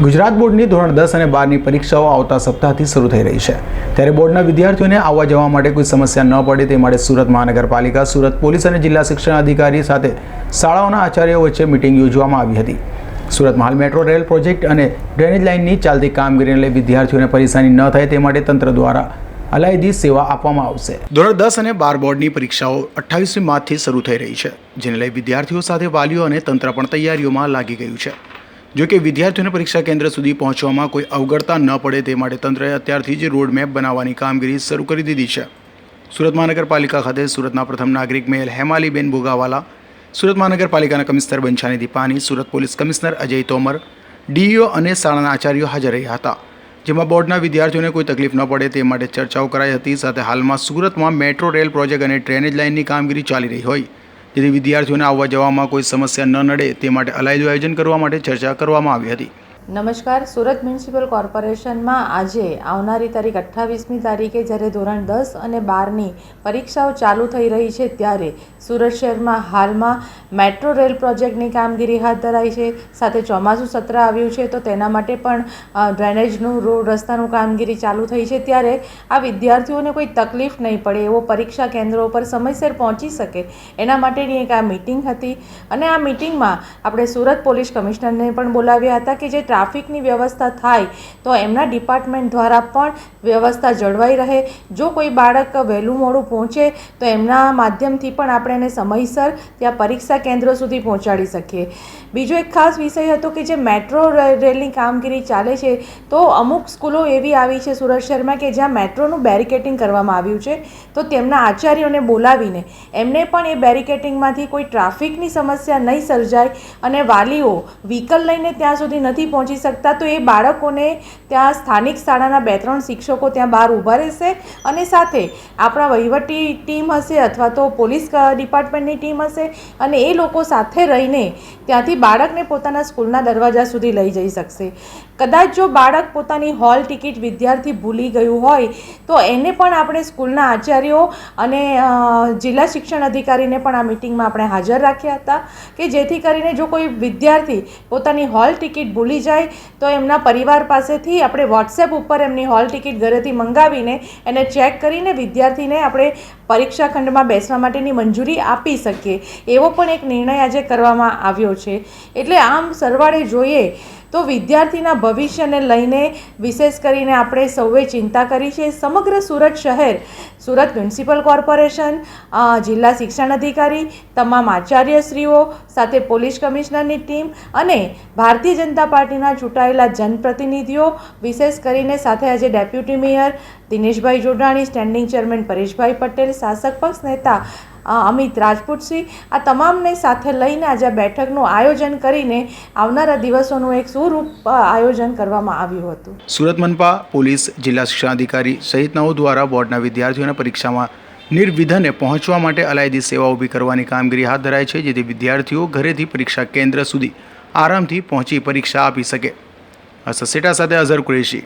ગુજરાત બોર્ડની ધોરણ દસ અને બારની પરીક્ષાઓ આવતા સપ્તાહથી શરૂ થઈ રહી છે. ત્યારે બોર્ડના વિદ્યાર્થીઓને આવવા જવા માટે કોઈ સમસ્યા ન પડે તે માટે સુરત મહાનગરપાલિકા, સુરત પોલીસ અને જિલ્લા શિક્ષણ અધિકારી સાથે શાળાઓના આચાર્યો વચ્ચે મિટિંગ યોજવામાં આવી હતી. સુરતમાં હાલ મેટ્રો રેલ પ્રોજેક્ટ અને ડ્રેનેજ લાઇનની ચાલતી કામગીરીને લઈ વિદ્યાર્થીઓને પરેશાની ન થાય તે માટે તંત્ર દ્વારા અલાયદી સેવા આપવામાં આવશે. ધોરણ દસ અને બાર બોર્ડની પરીક્ષાઓ અઠ્ઠાવીસમી માર્ચથી શરૂ થઈ રહી છે, જેને લઈ વિદ્યાર્થીઓ સાથે વાલીઓ અને તંત્ર પણ તૈયારીઓમાં લાગી ગયું છે. જો કે વિદ્યાર્થીઓને પરીક્ષા કેન્દ્ર સુધી પહોંચવામાં કોઈ અવગડતા ન પડે તે માટે તંત્રએ અત્યારથી જ રોડમેપ બનાવવાની કામગીરી શરૂ કરી દીધી છે. સુરત મહાનગરપાલિકા ખાતે સુરતના પ્રથમ નાગરિક મેયર હેમાલીબેન ભોગાવાલા, સુરત મહાનગરપાલિકાના commissioner Banchhanidhi Pani Surat police commissioner Ajay Tomar, DEO અને શાળાના આચાર્યો હાજર રહ્યા હતા, જેમાં બોર્ડના વિદ્યાર્થીઓને કોઈ તકલીફ ન પડે તે માટે ચર્ચાઓ કરાઈ હતી. સાથે હાલમાં સુરતમાં મેટ્રો રેલ પ્રોજેક્ટ અને ડ્રેનેજ લાઇનની કામગીરી ચાલી રહી હોય. જેથી વિદ્યાર્થીઓને આવવા જવામાં કોઈ સમસ્યા ન નડે તે માટે અલાયદું આયોજન કરવા માટે ચર્ચા કરવામાં આવી હતી. નમસ્કાર. સુરત મ્યુનિસિપલ કોર્પોરેશનમાં આજે આવનારી તારીખ અઠ્ઠાવીસમી તારીખે જ્યારે ધોરણ દસ અને બારની પરીક્ષાઓ ચાલુ થઈ રહી છે ત્યારે સુરત શહેરમાં હાલમાં મેટ્રો રેલ પ્રોજેક્ટની કામગીરી હાથ ધરાઈ છે. સાથે ચોમાસું સત્ર આવ્યું છે તો તેના માટે પણ ડ્રેનેજનું રોડ રસ્તાનું કામગીરી ચાલુ થઈ છે. ત્યારે આ વિદ્યાર્થીઓને કોઈ તકલીફ નહીં પડે એવો પરીક્ષા કેન્દ્રો પર સમયસર પહોંચી શકે એના માટેની એક આ મિટિંગ હતી. અને આ મિટિંગમાં આપણે સુરત પોલીસ કમિશનરને પણ બોલાવ્યા હતા કે જે ટ્રાફિકની વ્યવસ્થા થાય, તો એમના ડિપાર્ટમેન્ટ દ્વારા પણ વ્યવસ્થા જળવાઈ રહે. જો કોઈ બાળક વહેલું મોડું પહોંચે, તો એમના માધ્યમથી પણ આપણે એને સમયસર ત્યાં પરીક્ષા કેન્દ્ર સુધી પહોંચાડી શકીએ. બીજો એક ખાસ વિષય હતો કે જે મેટ્રો રેલની કામગીરી ચાલે છે, તો અમુક સ્કૂલો એવી આવી છે સુરત શહેરમાં કે જ્યાં મેટ્રોનું બેરિકેટિંગ કરવામાં આવ્યું છે, તો તેમના આચાર્યોને બોલાવીને એમને પણ એ બેરિકેટિંગમાંથી કોઈ ટ્રાફિકની સમસ્યા નહીં સર્જાય અને વાલીઓ વ્હીકલ લઈને ત્યાં સુધી નથી પહોંચી શકતા, તો એ બાળકોને ત્યાં સ્થાનિક શાળાના બે ત્રણ શિક્ષકો ત્યાં બહાર ઊભા રહેશે અને સાથે આપણા વહીવટી ટીમ હશે અથવા તો પોલીસ ડિપાર્ટમેન્ટની ટીમ હશે અને એ લોકો સાથે રહીને ત્યાંથી બાળકને પોતાના સ્કૂલના દરવાજા સુધી લઈ જઈ શકશે. કદાચ જો બાળક પોતાની હોલ ટિકિટ વિદ્યાર્થી ભૂલી ગયું હોય, તો એને પણ આપણે સ્કૂલના આચાર્યો અને જિલ્લા શિક્ષણ અધિકારીને પણ આ મિટિંગમાં આપણે હાજર રાખ્યા હતા કે જેથી કરીને જો કોઈ વિદ્યાર્થી પોતાની હોલ ટિકિટ ભૂલી જાય, તો એમના પરિવાર પાસેથી આપણે વોટ્સએપ ઉપર એમની હોલ ટિકિટ ઘરેથી મંગાવીને એને ચેક કરીને વિદ્યાર્થીને આપણે પરીક્ષા ખંડમાં બેસવા માટેની મંજૂરી આપી શકીએ. એવો પણ એક નિર્ણય આજે કરવામાં આવ્યો છે. એટલે આમ સરવાળે જોઈએ તો વિદ્યાર્થીના ભવિષ્યને લઈને વિશેષ કરીને આપણે સૌએ ચિંતા કરી છે સમગ્ર સુરત શહેર, સુરત મ્યુનિસિપલ કોર્પોરેશન જિલ્લા શિક્ષણ અધિકારી, તમામ આચાર્યશ્રીઓ સાથે પોલીસ કમિશનરની ટીમ અને ભારતીય જનતા પાર્ટીના ચૂંટાયેલા જનપ્રતિનિધિઓ, વિશેષ કરીને સાથે આજે deputy mayor Dineshbhai Jodani standing chairman Pareshbhai Patel, શાસક પક્ષ નેતા અમિત રાજપૂતસિંહ. આ તમામને સાથે લઈને આજે આ બેઠકનું આયોજન કરીને આવનારા દિવસોનું એક સુરૂપ આયોજન કરવામાં આવ્યું હતું. સુરત મનપા પોલીસ જિલ્લા શિક્ષણાધિકારી સહિતનાઓ દ્વારા બોર્ડના વિદ્યાર્થીઓને પરીક્ષામાં નિર્વિધને પહોંચવા માટે અલાયદી સેવા ઊભી કરવાની કામગીરી હાથ ધરાય છે, જેથી વિદ્યાર્થીઓ ઘરેથી પરીક્ષા કેન્દ્ર સુધી આરામથી પહોંચી પરીક્ષા આપી શકે. આ સસેટા સાથે અઝર કુરેશી.